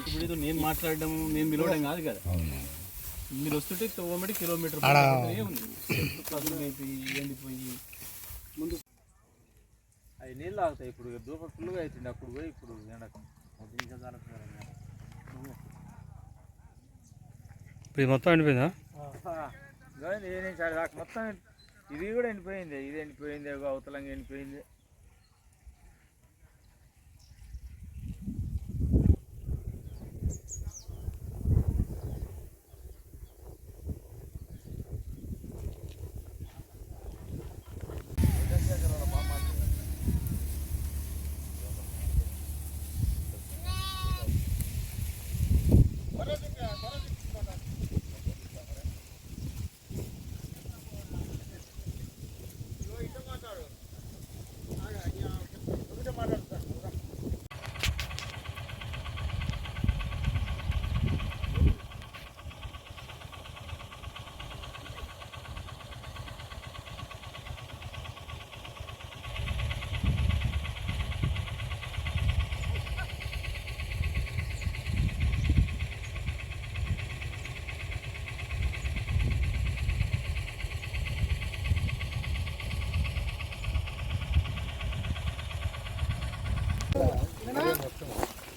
ఇప్పుడు ఏదో నేను మాట్లాడడం నేను పిలవడం కాదు కదా మీరు వస్తుంటే తొమ్మిది కిలోమీటర్ ఉంది పసుపు అయిపోయి ఎండిపోయి ముందు అవి నీళ్ళు ఆగుతాయి ఇప్పుడు దూప ఫుల్గా అవుతుంది అప్పుడు పోయి ఇప్పుడు ఎండకం. ఇప్పుడు మొత్తం ఎండిపోయిందా? ఏనేం మొత్తం ఇది కూడా ఎండిపోయింది. ఇది ఎండిపోయింది అవతలంగా ఎండిపోయింది.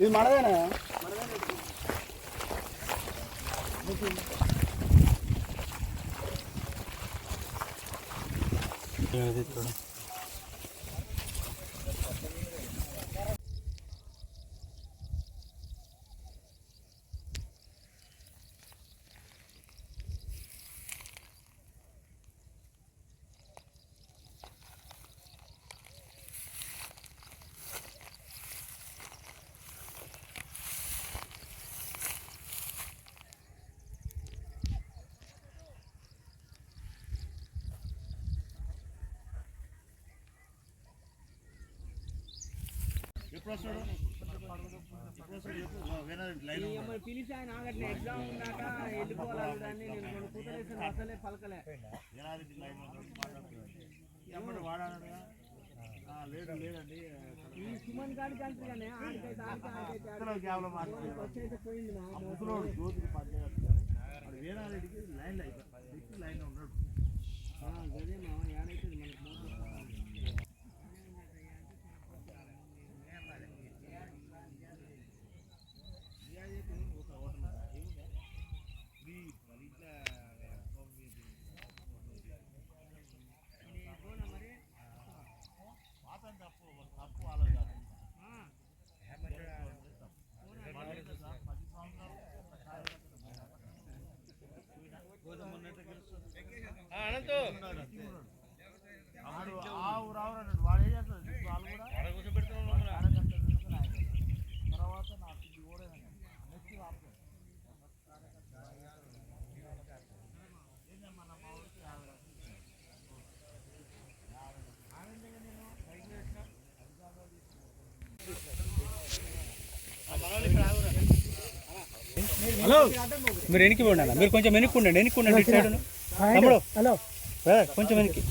ఇది మనదేనా? పిలిచి ఆయన ఆగట్లే ఎగ్జామ్ ఉన్నాక వెళ్ళిపోవాలని నేను రెండు కూతలేసిన అసలే పలకలే ఈ సుమన్ గారి కంటే ఆడికైతే ఆడికైతే ఆడికైతే వచ్చైతే పోయింది నా వీరారెడ్డికి లైన్ లైన్ ఉన్నాడు అదే గదే మా ఏడైతే మనకి మోసం. వాడు ఆ ఊరు ఆవురు అన్నాడు. వాడు ఏం చేస్తాడు వాళ్ళు కూడా? కార్యకర్తలు తీసుకుని ఆయన. తర్వాత నాకు ఇది ఓడేదన్నాడు నెక్స్ట్ ఆపుతాడు ఏందమ్మా నా మా ఊరికి యాభై లక్షలు ఇచ్చాను. ఆగండి నేను బైక్ వేసిన అధికారులు హలో. మీరు వెనక్కి పోండి అన్న. మీరు కొంచెం వెనక్కి ఉండండి వెనక్కి ఉండండి సైడ్ తమ్ముడు. హలో. కొంచెం వెనక్కి.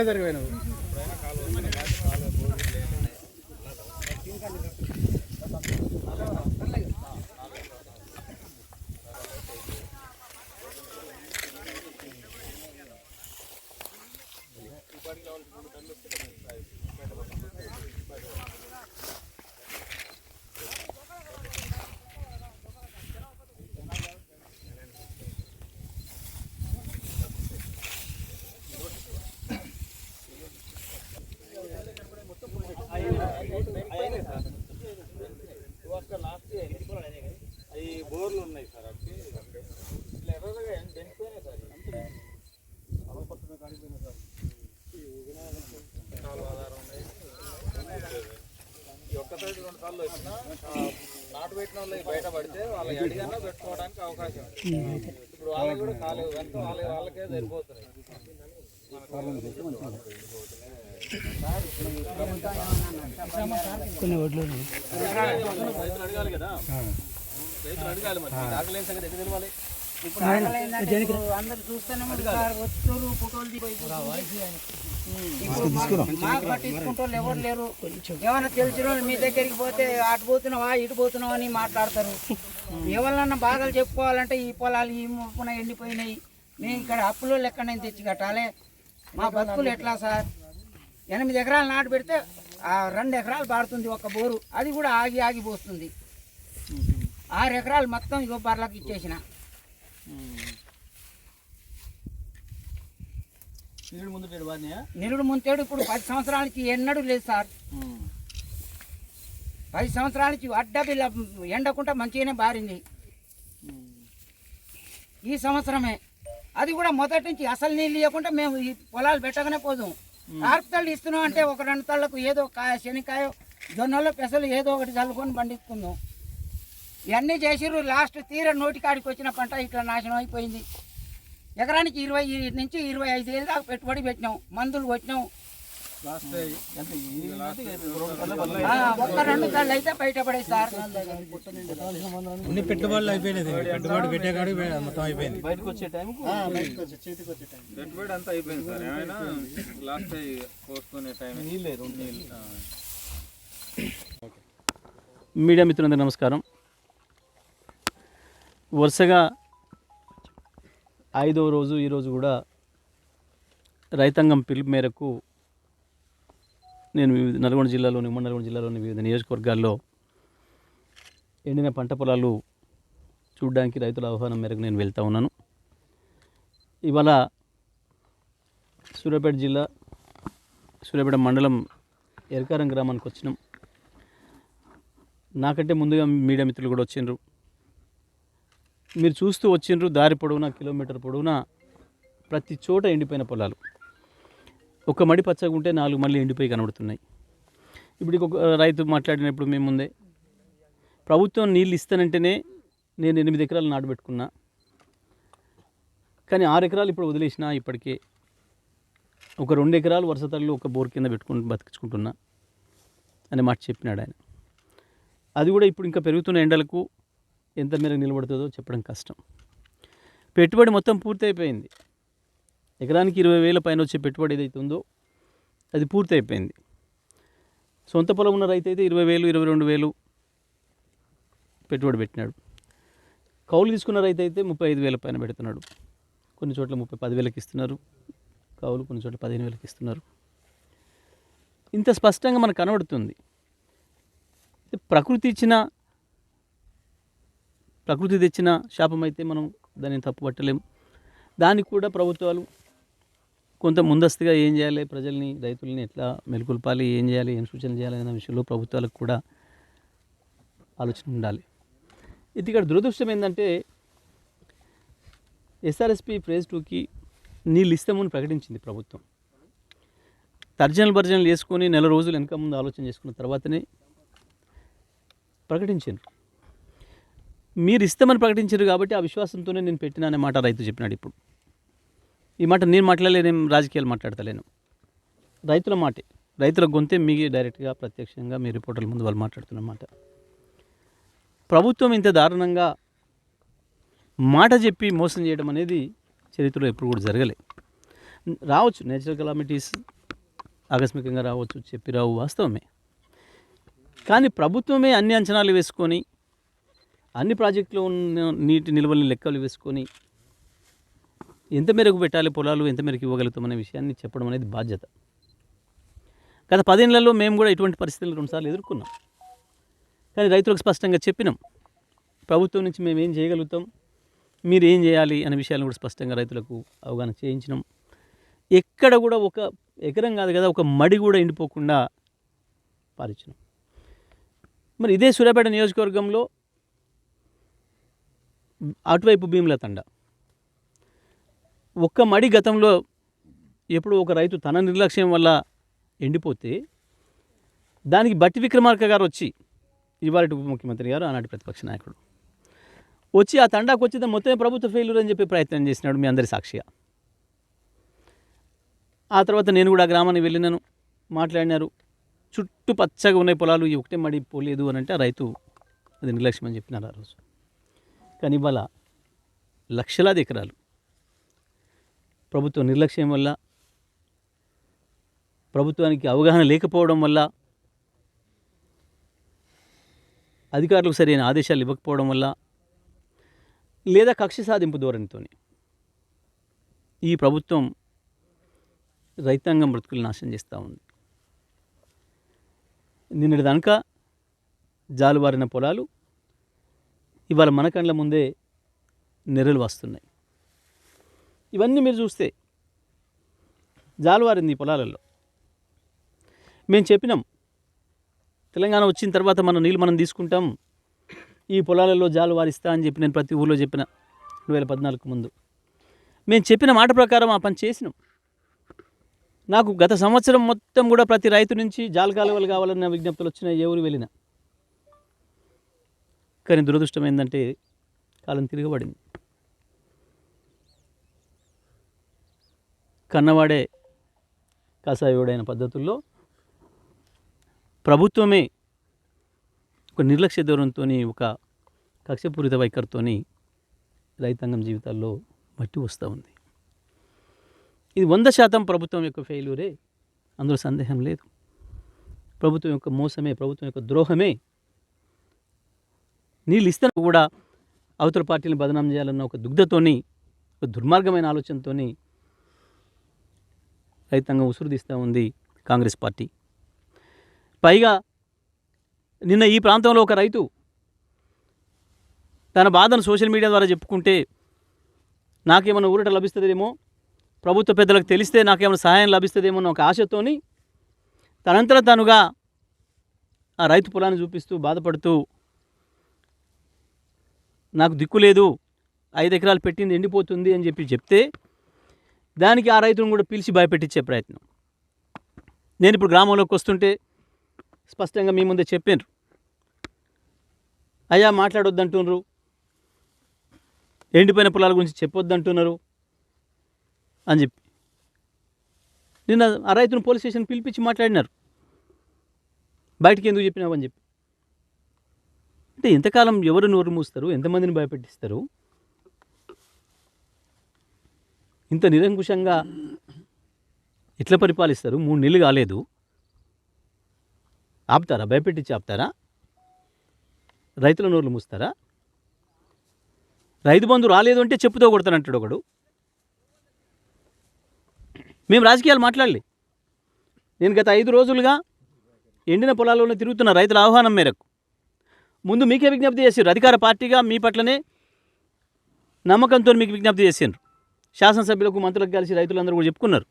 జరిగిపోయినావు అవి బోర్లు ఉన్నాయి సార్ అవి ఇట్లా ఎర్రగా ఎండిపోయినాయి సార్ అంతే అలపత్తుగా కాడిపోయినాయి సార్ కాలువ ఆధారం ఉన్నాయి ఈ ఒక్క సైడ్ రెండు సార్లు వచ్చినా ఆ, నాటు పెట్టిన వాళ్ళు బయట పడితే వాళ్ళ అడిగన్నా పెట్టుకోవడానికి అవకాశం ఉంది. ఇప్పుడు వాళ్ళకి కూడా కాలేదు కనుక వాళ్ళ వాళ్ళకే సరిపోతున్నాయి. కొన్ని ఒడ్లు రైతులు అడగాలి కదా. రైతులు అడగాలి మరి. దాఖలేని సంగతి ఎక్కడ అందరు చూస్తేనే వచ్చారు ఫోటోలు మాకు ఎవరు లేరు. ఏమైనా తెలిసిన వాళ్ళు మీ దగ్గరికి పోతే అటు పోతున్నావా ఇటు పోతున్నావా అని మాట్లాడతారు. ఎవరినన్నా బాధలు చెప్పుకోవాలంటే ఈ పొలాలు ఈ ముప్పున ఎండిపోయినాయి. మేము ఇక్కడ అప్పులో నేను తెచ్చి కట్టాలి. మా బతుకులు ఎట్లా సార్? ఎనిమిది ఎకరాలు నాటు పెడితే ఆ రెండు ఎకరాలు పాడుతుంది ఒక బోరు. అది కూడా ఆగి ఆగి పోస్తుంది. ఆరు ఎకరాలు మొత్తం ఇగో బర్లకు ఇచ్చేసిన నీళ్ళు ముందు నేడు బాగా నిరుడు ముంతేడు ఇప్పుడు పది సంవత్సరాలకి ఎన్నడూ లేదు సార్. పది సంవత్సరాలకి అడ్డ బిల్ల ఎండకుండా మంచిగానే బారింది. ఈ సంవత్సరమే. అది కూడా మొదటి నుంచి అసలు నీళ్ళు ఇవ్వకుండా మేము ఈ పొలాలు పెట్టగానే పోదాం. కార్పుతళ్ళు ఇస్తున్నాం అంటే ఒక రెండు తళ్ళకు ఏదో కాయ శనక్కాయ జొన్నలో పెసలు ఏదో ఒకటి చల్లుకొని పండించుకుందాం ఇవన్నీ చేసిర్రు. లాస్ట్ తీర నోటికాడికి వచ్చిన పంట ఇట్లా నాశనం అయిపోయింది. ఎకరానికి ఇరవై నుంచి ఇరవై ఐదు వేలు దాకా పెట్టుబడి పెట్టినాం. మందులు కొట్టినాం. రెండు కళ్ళ ఒక్క రెండు తళ్ళు అయితే బయటపడేది సార్. అన్ని పెట్టుబడులు అయిపోయినది పెట్టుబడి పెట్టే కాడికి మొత్తం అయిపోయింది. బయటకు వచ్చే టైంకు పెట్టుబడి అంతా అయిపోయింది సార్. ఏమైనా లాస్ట్ కోసుకునే టైం. నీళ్ళు మీడియా మిత్రులందరూ నమస్కారం. వరుసగా ఐదవ రోజు ఈరోజు కూడా రైతాంగం పిలుపు మేరకు నేను వివిధ నల్గొండ జిల్లాలోని ఉమ్మడి నల్గొండ జిల్లాలోని వివిధ నియోజకవర్గాల్లో ఎండిన పంట పొలాలు చూడడానికి రైతుల ఆహ్వానం మేరకు నేను వెళ్తూ ఉన్నాను. ఇవాళ సూర్యాపేట జిల్లా సూర్యాపేట మండలం ఎరకారం గ్రామానికి వచ్చినాం. నాకంటే ముందుగా మీడియా మిత్రులు కూడా వచ్చిండ్రు. మీరు చూస్తూ వచ్చిండ్రు దారి పొడవునా కిలోమీటర్ పొడవునా ప్రతి చోట ఎండిపోయిన పొలాలు. ఒక మడి పచ్చగా ఉంటే నాలుగు మళ్ళీ ఎండిపోయి కనబడుతున్నాయి. ఇప్పుడు ఒక రైతు మాట్లాడినప్పుడు మేముందే ప్రభుత్వం నీళ్ళు ఇస్తానంటేనే నేను ఎనిమిది ఎకరాలు నాటుబెట్టుకున్నా కానీ ఆరు ఎకరాలు ఇప్పుడు వదిలేసిన ఇప్పటికే. ఒక రెండు ఎకరాలు వరుస తల్లి ఒక బోర్ కింద పెట్టుకుని బతికించుకుంటున్నా. అనే మాట చెప్పినాడు ఆయన. అది కూడా ఇప్పుడు ఇంకా పెరుగుతున్న ఎండలకు ఎంత మేరకు నిలబడుతుందో చెప్పడం కష్టం. పెట్టుబడి మొత్తం పూర్తి అయిపోయింది ఎకరానికి ఇరవై వేల పైన వచ్చే పెట్టుబడి ఏదైతే ఉందో అది పూర్తి అయిపోయింది సొంత పొలం ఉన్న రైతు అయితే ఇరవై వేలు ఇరవై రెండు వేలు పెట్టుబడి పెట్టినాడు. కౌలు తీసుకున్న రైతు అయితే ముప్పై ఐదు వేల పైన పెడుతున్నాడు. కొన్ని చోట్ల ముప్పై పదివేలకు ఇస్తున్నారు. కౌలు కొన్ని చోట్ల పదిహేను వేలకు ఇస్తున్నారు. ఇంత స్పష్టంగా మనకు కనబడుతుంది. ప్రకృతి ఇచ్చిన ప్రకృతి తెచ్చిన శాపం అయితే మనం దాన్ని తప్పుపట్టలేము. దానికి కూడా ప్రభుత్వాలు కొంత ముందస్తుగా ఏం చేయాలి? ప్రజల్ని రైతుల్ని ఎట్లా మెలుకొల్పాలి? ఏం చేయాలి? ఏం సూచనలు చేయాలి? అనే విషయంలో ప్రభుత్వాలకు కూడా ఆలోచన ఉండాలి. ఇది ఇక్కడ దురదృష్టం ఏంటంటే ఎస్ఆర్ఎస్పి ఫేజ్ టూకి నీళ్ళు ఇస్తామని ప్రకటించింది ప్రభుత్వం. తర్జనలు భర్జనలు వేసుకొని నెల రోజులు వెనక ముందు ఆలోచన చేసుకున్న తర్వాతనే ప్రకటించారు మీరు ఇస్తామని ప్రకటించారు కాబట్టి ఆ విశ్వాసంతోనే నేను పెట్టినానే మాట రైతు చెప్పినాడు ఇప్పుడు. ఈ మాట నేను మాట్లాడలేను రాజకీయాలు మాట్లాడతలేను. రైతుల మాటే. రైతుల గొంతే మీకు డైరెక్ట్గా ప్రత్యక్షంగా మీ రిపోర్టర్ల ముందు వాళ్ళు మాట్లాడుతున్నమాట ప్రభుత్వం ఇంత దారుణంగా మాట చెప్పి మోసం చేయడం అనేది చరిత్రలో ఎప్పుడు కూడా జరగలే. రావచ్చు నేచురల్ కలామిటీస్ ఆకస్మికంగా రావచ్చు చెప్పి రావు వాస్తవమే. కానీ ప్రభుత్వమే అన్ని అంచనాలు వేసుకొని అన్ని ప్రాజెక్టులో ఉన్న నీటి నిల్వల్ని లెక్కలు వేసుకొని ఎంత మేరకు పెట్టాలి పొలాలు ఎంత మేరకు ఇవ్వగలుగుతామనే విషయాన్ని చెప్పడం అనేది బాధ్యత. గత పదేళ్ళలో మేము కూడా ఇటువంటి పరిస్థితులు రెండుసార్లు ఎదుర్కొన్నాం. కానీ రైతులకు స్పష్టంగా చెప్పినాం. ప్రభుత్వం నుంచి మేము ఏం చేయగలుగుతాం మీరు ఏం చేయాలి అనే విషయాలను కూడా స్పష్టంగా రైతులకు అవగాహన చేయించినాం. ఎక్కడ కూడా ఒక ఎకరం కాదు కదా ఒక మడి కూడా ఎండిపోకుండా పాలించినాం మరి ఇదే సూర్యాపేట నియోజకవర్గంలో అటువైపు భీముల తండ. ఒక్క మడి గతంలో ఎప్పుడు ఒక రైతు తన నిర్లక్ష్యం వల్ల ఎండిపోతే దానికి బట్టి విక్రమార్క గారు వచ్చి ఇవాళ ఉప ముఖ్యమంత్రి గారు ఆనాటి ప్రతిపక్ష నాయకుడు. వచ్చి ఆ తండాకు వచ్చి మొత్తం ప్రభుత్వ ఫెయిల్యూర్ అని చెప్పి ప్రయత్నం చేసినాడు మీ అందరి సాక్షిగా. ఆ తర్వాత నేను కూడా ఆ గ్రామానికి వెళ్ళినాను మాట్లాడినారు. చుట్టూ పచ్చగా ఉన్నాయి పొలాలు ఈ ఒకటే మడి పోలేదు అని అంటే ఆ రైతు అది నిర్లక్ష్యం అని చెప్పినారు ఆ రోజు. కానీ ఇవాళ లక్షలాది ఎకరాలు. ప్రభుత్వ నిర్లక్ష్యం వల్ల ప్రభుత్వానికి అవగాహన లేకపోవడం వల్ల అధికారులకు సరైన ఆదేశాలు ఇవ్వకపోవడం వల్ల లేదా కక్ష సాధింపు ధోరణితో ఈ ప్రభుత్వం రైతాంగం బ్రతుకులు నాశనం చేస్తూ ఉంది. నిన్నటి దానిక జాలువారిన పొలాలు ఇవాళ మన కండ్ల ముందే నెర్రలు వస్తున్నాయి. ఇవన్నీ మీరు చూస్తే జాలువారింది ఈ పొలాలలో. మేము చెప్పినాం తెలంగాణ వచ్చిన తర్వాత మనం నీళ్ళు మనం తీసుకుంటాం ఈ పొలాలలో జాలువారిస్తా అని చెప్పి నేను ప్రతి ఊళ్ళో చెప్పిన రెండు వేల పద్నాలుగు ముందు. మేము చెప్పిన మాట ప్రకారం ఆ పని చేసినాం. నాకు గత సంవత్సరం మొత్తం కూడా ప్రతి రైతు నుంచి జాలు కాలువలు కావాలన్న విజ్ఞప్తులు వచ్చినాయి ఎవరు వెళ్ళినా. కానీ దురదృష్టం ఏంటంటే కాలం తిరగబడింది. కన్నవాడే కాసాయోడైన పద్ధతుల్లో ప్రభుత్వమే ఒక నిర్లక్ష్య దూరంతో ఒక కక్షపూరిత వైఖరితో రైతాంగం జీవితాల్లో మట్టి వస్తూ ఉంది. ఇది వంద శాతం ప్రభుత్వం యొక్క ఫెయిల్యూరే అందులో సందేహం లేదు. ప్రభుత్వం యొక్క మోసమే ప్రభుత్వం యొక్క ద్రోహమే నీళ్ళు ఇస్తే కూడా అవతల పార్టీని బదనాం చేయాలన్న ఒక దుగ్ధతోని ఒక దుర్మార్గమైన ఆలోచనతోని రైతాంగం ఉసురుదీస్తూ ఉంది కాంగ్రెస్ పార్టీ. పైగా నిన్న ఈ ప్రాంతంలో ఒక రైతు తన బాధను సోషల్ మీడియా ద్వారా చెప్పుకుంటే నాకేమైనా ఊరట లభిస్తుందేమో ప్రభుత్వ పెద్దలకు తెలిస్తే నాకేమైనా సహాయం లభిస్తుందేమో అన్న ఒక ఆశతోని తనంతట తనుగా ఆ రైతు పొలాన్ని చూపిస్తూ బాధపడుతూ నాకు దిక్కు లేదు. ఐదు ఎకరాలు పెట్టింది ఎండిపోతుంది అని చెప్పి చెప్తే దానికి ఆ రైతును కూడా పిలిచి భయపెట్టించే ప్రయత్నం. నేను ఇప్పుడు గ్రామంలోకి వస్తుంటే స్పష్టంగా మీ ముందే చెప్పారు అయ్యా మాట్లాడొద్దంటున్నారు. ఎండిపోయిన పొలాల గురించి చెప్పొద్దంటున్నారు అని చెప్పి. నిన్న ఆ రైతును పోలీస్ స్టేషన్ పిలిపించి మాట్లాడినారు. బయటికి ఎందుకు చెప్పినావు అని చెప్పి. అంటే ఎంతకాలం ఎవరు నోరు మూస్తారు? ఎంతమందిని భయపెట్టిస్తారు? ఇంత నిరంకుశంగా ఎట్లా పరిపాలిస్తారు? మూడు నెలలు కాలేదు. ఆపుతారా? భయపెట్టించి ఆపుతారా? రైతుల నోర్లు మూస్తారా? రైతు బంధు రాలేదు అంటే చెప్పుతో కొడతానంటాడు ఒకడు. మేము రాజకీయాలు మాట్లాడలే. నేను గత ఐదు రోజులుగా ఎండిన పొలాల్లోనే తిరుగుతున్న రైతుల ఆహ్వానం మేరకు. ముందు మీకే విజ్ఞప్తి చేసారు అధికార పార్టీగా మీ పట్లనే నమ్మకంతో మీకు విజ్ఞప్తి చేసారు శాసనసభ్యులకు మంత్రులకు కలిసి రైతులందరూ కూడా చెప్పుకున్నారు.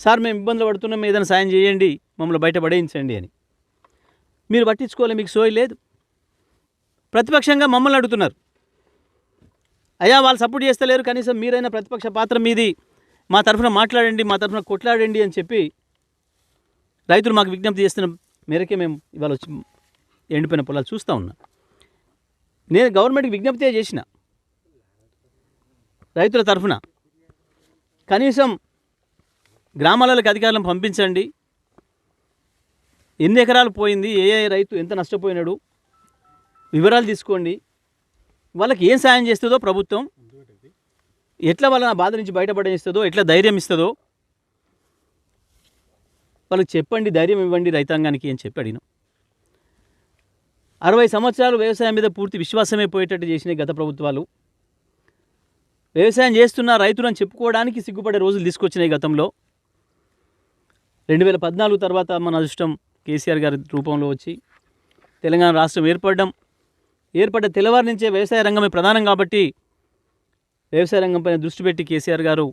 సార్ మేము ఇబ్బందులు పడుతున్నాం ఏదైనా సాయం చేయండి మమ్మల్ని బయట పడేయించండి అని. మీరు పట్టించుకోవాలి మీకు సోయి లేదు. ప్రతిపక్షంగా మమ్మల్ని అడుగుతున్నారు. అయ్యా వాళ్ళు సపోర్ట్ చేస్తలేరు కనీసం మీరైనా ప్రతిపక్ష పాత్ర మీది మా తరఫున మాట్లాడండి మా తరఫున కొట్లాడండి అని చెప్పి రైతులు మాకు విజ్ఞప్తి చేస్తున్న మేరకే మేము ఇవాళ వచ్చి ఎండిపోయిన పొలాలు చూస్తూ ఉన్నా. నేను గవర్నమెంట్కి విజ్ఞప్తి చేసిన. రైతుల తరఫున. కనీసం గ్రామాలకు అధికారులను పంపించండి. ఎన్ని ఎకరాలు పోయింది ఏ ఏ రైతు ఎంత నష్టపోయినాడు వివరాలు తీసుకోండి. వాళ్ళకి ఏం సాయం చేస్తుందో ప్రభుత్వం ఎట్లా వాళ్ళ బాధ నుంచి బయటపడేస్తుందో ఎట్లా ధైర్యం ఇస్తుందో వాళ్ళకి చెప్పండి ధైర్యం ఇవ్వండి రైతాంగానికి అని చెప్పి అడిగినాం. అరవై సంవత్సరాలు వ్యవసాయం మీద పూర్తి విశ్వాసమే పోయేటట్టు చేసినాయి గత ప్రభుత్వాలు. వ్యవసాయం చేస్తున్న రైతులను చెప్పుకోవడానికి సిగ్గుపడే రోజులు తీసుకొచ్చినాయి గతంలో. రెండు వేల పద్నాలుగు తర్వాత మన అదృష్టం కేసీఆర్ గారి రూపంలో వచ్చి తెలంగాణ రాష్ట్రం ఏర్పడడం. ఏర్పడ్డ తెల్లవారి నుంచే వ్యవసాయ రంగమే ప్రధానం కాబట్టి వ్యవసాయ రంగంపైన దృష్టి పెట్టి కేసీఆర్ గారు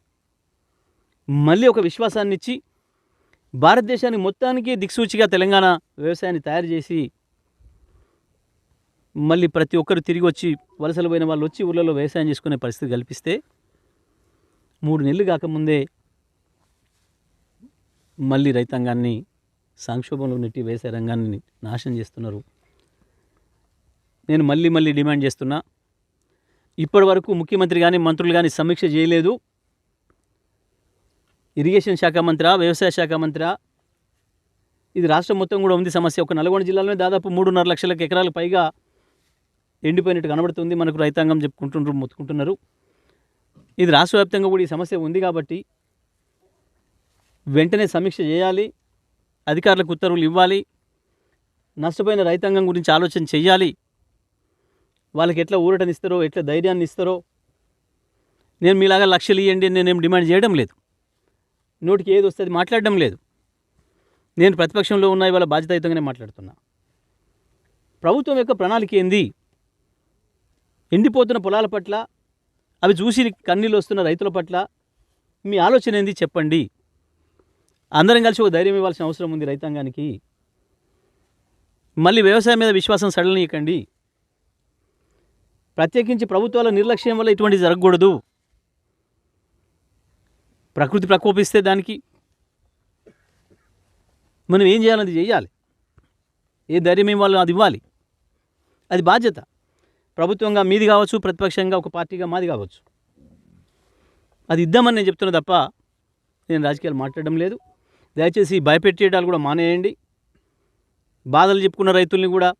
మళ్ళీ ఒక విశ్వాసాన్ని ఇచ్చి భారతదేశానికి మొత్తానికి దిక్సూచిగా తెలంగాణ వ్యవసాయాన్ని తయారు చేసి మళ్ళీ ప్రతి ఒక్కరు తిరిగి వచ్చి వలసలు పోయిన వాళ్ళు వచ్చి ఊళ్ళలో వ్యవసాయం చేసుకునే పరిస్థితి కల్పిస్తే మూడు నెలలు కాకముందే మళ్ళీ రైతాంగాన్ని సంక్షోభంలో నెట్టి వ్యవసాయ రంగాన్ని నాశనం చేస్తున్నారు. నేను మళ్ళీ మళ్ళీ డిమాండ్ చేస్తున్నా ఇప్పటి వరకు ముఖ్యమంత్రి కానీ మంత్రులు కానీ సమీక్ష చేయలేదు. ఇరిగేషన్ శాఖ మంత్రి వ్యవసాయ శాఖ మంత్రి ఇది రాష్ట్రం మొత్తం కూడా ఉంది సమస్య. ఒక నల్గొండ జిల్లాలోనే దాదాపు మూడున్నర లక్షల ఎకరాలకు పైగా ఎండిపోయినట్టు కనబడుతుంది. మనకు రైతాంగం చెప్పుకుంటున్నారు మొత్తుకుంటున్నారు. ఇది రాష్ట్ర వ్యాప్తంగా కూడా ఈ సమస్య ఉంది కాబట్టి వెంటనే సమీక్ష చేయాలి. అధికారులకు ఉత్తర్వులు ఇవ్వాలి. నష్టపోయిన రైతాంగం గురించి ఆలోచన చేయాలి వాళ్ళకి ఎట్లా ఊరటనిస్తారో ఎట్లా ధైర్యాన్ని ఇస్తారో. నేను మీలాగా లక్షలు ఇవ్వండి అని నేనేం డిమాండ్ చేయడం లేదు. నోటికి ఏది వస్తుంది మాట్లాడడం లేదు. నేను ప్రతిపక్షంలో ఉన్న ఇవాళ బాధ్యతాయుతంగానే మాట్లాడుతున్నా. ప్రభుత్వం యొక్క ప్రణాళిక ఏంది? ఎండిపోతున్న పొలాల పట్ల అవి చూసి కన్నీళ్ళు వస్తున్న రైతుల పట్ల మీ ఆలోచన ఏంది చెప్పండి. అందరం కలిసి ఒక ధైర్యం ఇవ్వాల్సిన అవసరం ఉంది రైతాంగానికి. మళ్ళీ వ్యవసాయం మీద విశ్వాసం సడలనీయకండి. ప్రత్యేకించి ప్రభుత్వాల నిర్లక్ష్యం వల్ల ఇటువంటి జరగకూడదు. ప్రకృతి ప్రకోపిస్తే దానికి మనం ఏం చేయాలన్నది చేయాలి. ఏ ధైర్యం ఇవ్వాలో అది ఇవ్వాలి. అది బాధ్యత. ప్రభుత్వంగా మీది కావచ్చు ప్రతిపక్షంగా ఒక పార్టీగా మాది కావచ్చు. అది ఇద్దామని నేను చెప్తున్నా తప్ప నేను రాజకీయాలు మాట్లాడడం లేదు. దయచేసి భయపెట్టేయడాలు కూడా మానేయండి. బాధలు చెప్పుకున్న రైతుల్ని కూడా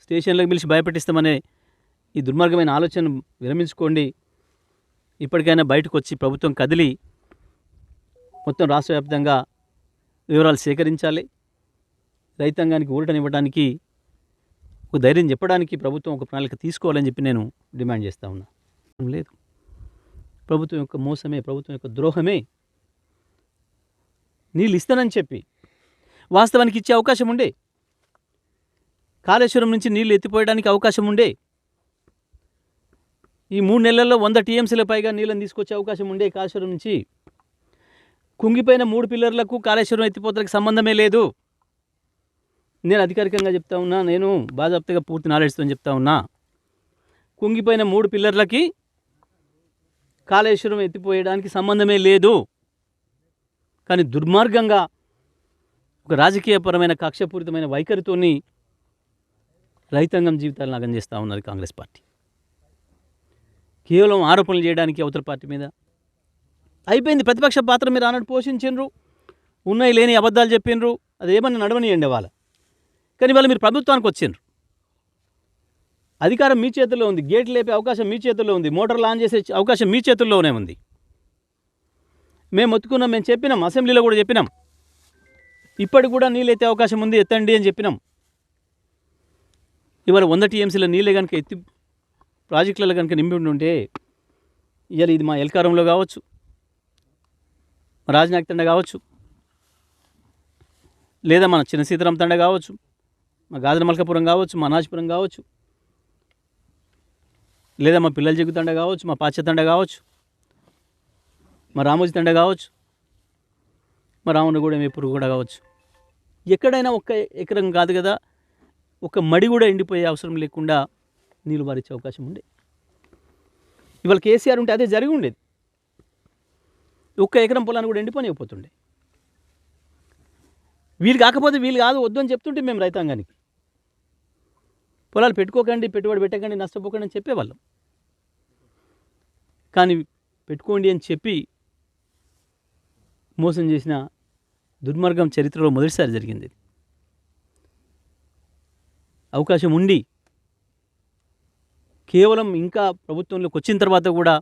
స్టేషన్లకు పిలిచి భయపెట్టిస్తామనే ఈ దుర్మార్గమైన ఆలోచన విరమించుకోండి. ఇప్పటికైనా బయటకు వచ్చి ప్రభుత్వం కదిలి మొత్తం రాష్ట్ర వ్యాప్తంగా వివరాలు సేకరించాలి. రైతాంగానికి ఊరటనివ్వడానికి ఒక ధైర్యం చెప్పడానికి ప్రభుత్వం ఒక ప్రణాళిక తీసుకోవాలని చెప్పి నేను డిమాండ్ చేస్తూ ఉన్నా. లేదు. ప్రభుత్వం యొక్క మోసమే ప్రభుత్వం యొక్క ద్రోహమే. నీళ్ళు ఇస్తానని చెప్పి వాస్తవానికి ఇచ్చే అవకాశం ఉండే. కాళేశ్వరం నుంచి నీళ్ళు ఎత్తిపోయడానికి అవకాశం ఉండే. ఈ మూడు నెలల్లో వంద టీఎంసీల పైగా నీళ్ళని తీసుకొచ్చే అవకాశం ఉండే కాళేశ్వరం నుంచి. కుంగిపోయిన మూడు పిల్లర్లకు కాళేశ్వరం ఎత్తిపోతలకు సంబంధమే లేదు. నేను అధికారికంగా చెప్తా ఉన్నా నేను బాజాప్తగా పూర్తి నాలెడ్జ్తో చెప్తా ఉన్నా కుంగిపోయిన మూడు పిల్లర్లకి కాళేశ్వరం ఎత్తిపోయడానికి సంబంధమే లేదు. కానీ దుర్మార్గంగా ఒక రాజకీయపరమైన కక్షపూరితమైన వైఖరితోని రైతాంగం జీవితాలను నాగం చేస్తూ ఉన్నది కాంగ్రెస్ పార్టీ. కేవలం ఆరోపణలు చేయడానికి అవతల పార్టీ మీద. అయిపోయింది ప్రతిపక్ష పాత్ర మీరు అన్నట్టు పోషించిండ్రు ఉన్నాయి లేని అబద్ధాలు చెప్పిండ్రు అది ఏమన్నా నడవనియండి వాళ్ళ కానీ వాళ్ళు మీరు ప్రభుత్వానికి వచ్చిండ్రు. అధికారం మీ చేతుల్లో ఉంది గేట్ లేపే అవకాశం మీ చేతుల్లో ఉంది మోటార్ లాంచ్ చేసే అవకాశం మీ చేతుల్లోనే ఉంది. మేము ఒత్తుకున్నాం మేము చెప్పినాం అసెంబ్లీలో కూడా చెప్పినాం. ఇప్పటికి కూడా నీళ్ళు ఎత్తే అవకాశం ఉంది ఎత్తండి అని చెప్పినాం. ఇవాళ వంద టీఎంసీల నీళ్ళే కనుక ఎత్తి ప్రాజెక్టులలో కనుక నింపి ఉంటే ఇవాళ ఇది మా ఎల్కారంలో కావచ్చు రాజనాగ్ తండ కావచ్చు లేదా మన చిన్న సీతారాం తండ కావచ్చు మా గాజుల మల్కాపురం కావచ్చు మా నాజపురం కావచ్చు లేదా మా పిల్లల జగ్గు కావచ్చు మా పాచ కావచ్చు మా రామోజీ తండ కావచ్చు మా రావణగూడెం ఎప్పుడు కూడా కావచ్చు. ఎక్కడైనా ఒక్క ఎకరం కాదు కదా ఒక మడి కూడా ఎండిపోయే అవసరం లేకుండా నీళ్ళు పారించే అవకాశం ఉండే. ఇవాళ కేసీఆర్ ఉంటే అదే జరిగి ఉండేది. ఒక్క ఎకరం పొలాన్ని కూడా ఎండిపోయిపోతుండే వీళ్ళు కాకపోతే వీళ్ళు కాదు వద్దు అని చెప్తుంటే మేము రైతాంగానికి. పొలాలు పెట్టుకోకండి పెట్టుబడి పెట్టకండి నష్టపోకండి అని చెప్పేవాళ్ళం. కానీ పెట్టుకోండి అని చెప్పి మోసం చేసిన దుర్మార్గం చరిత్రలో మొదటిసారి జరిగింది. అవకాశం ఉండి కేవలం ఇంకా ప్రభుత్వంలోకి వచ్చిన తర్వాత కూడా